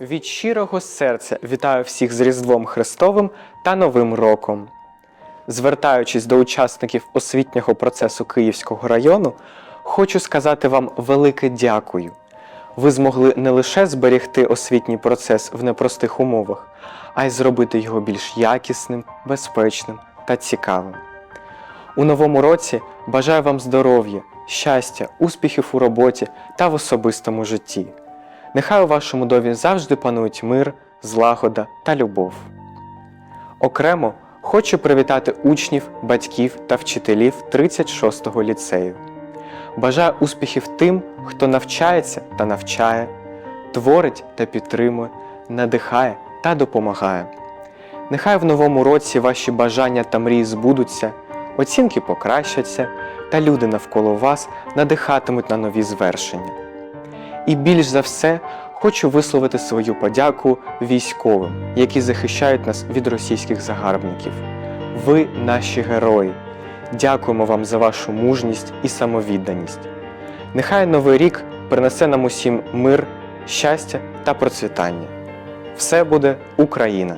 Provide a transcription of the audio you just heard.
Від щирого серця вітаю всіх з Різдвом Христовим та Новим роком. Звертаючись до учасників освітнього процесу Київського району, хочу сказати вам велике дякую. Ви змогли не лише зберегти освітній процес в непростих умовах, а й зробити його більш якісним, безпечним та цікавим. У новому році бажаю вам здоров'я, щастя, успіхів у роботі та в особистому житті. Нехай у вашому домі завжди панують мир, злагода та любов. Окремо хочу привітати учнів, батьків та вчителів 36-го ліцею. Бажаю успіхів тим, хто навчається та навчає, творить та підтримує, надихає та допомагає. Нехай в новому році ваші бажання та мрії збудуться, оцінки покращаться, та люди навколо вас надихатимуть на нові звершення. І більш за все хочу висловити свою подяку військовим, які захищають нас від російських загарбників. Ви наші герої. Дякуємо вам за вашу мужність і самовідданість. Нехай новий рік принесе нам усім мир, щастя та процвітання. Все буде Україна!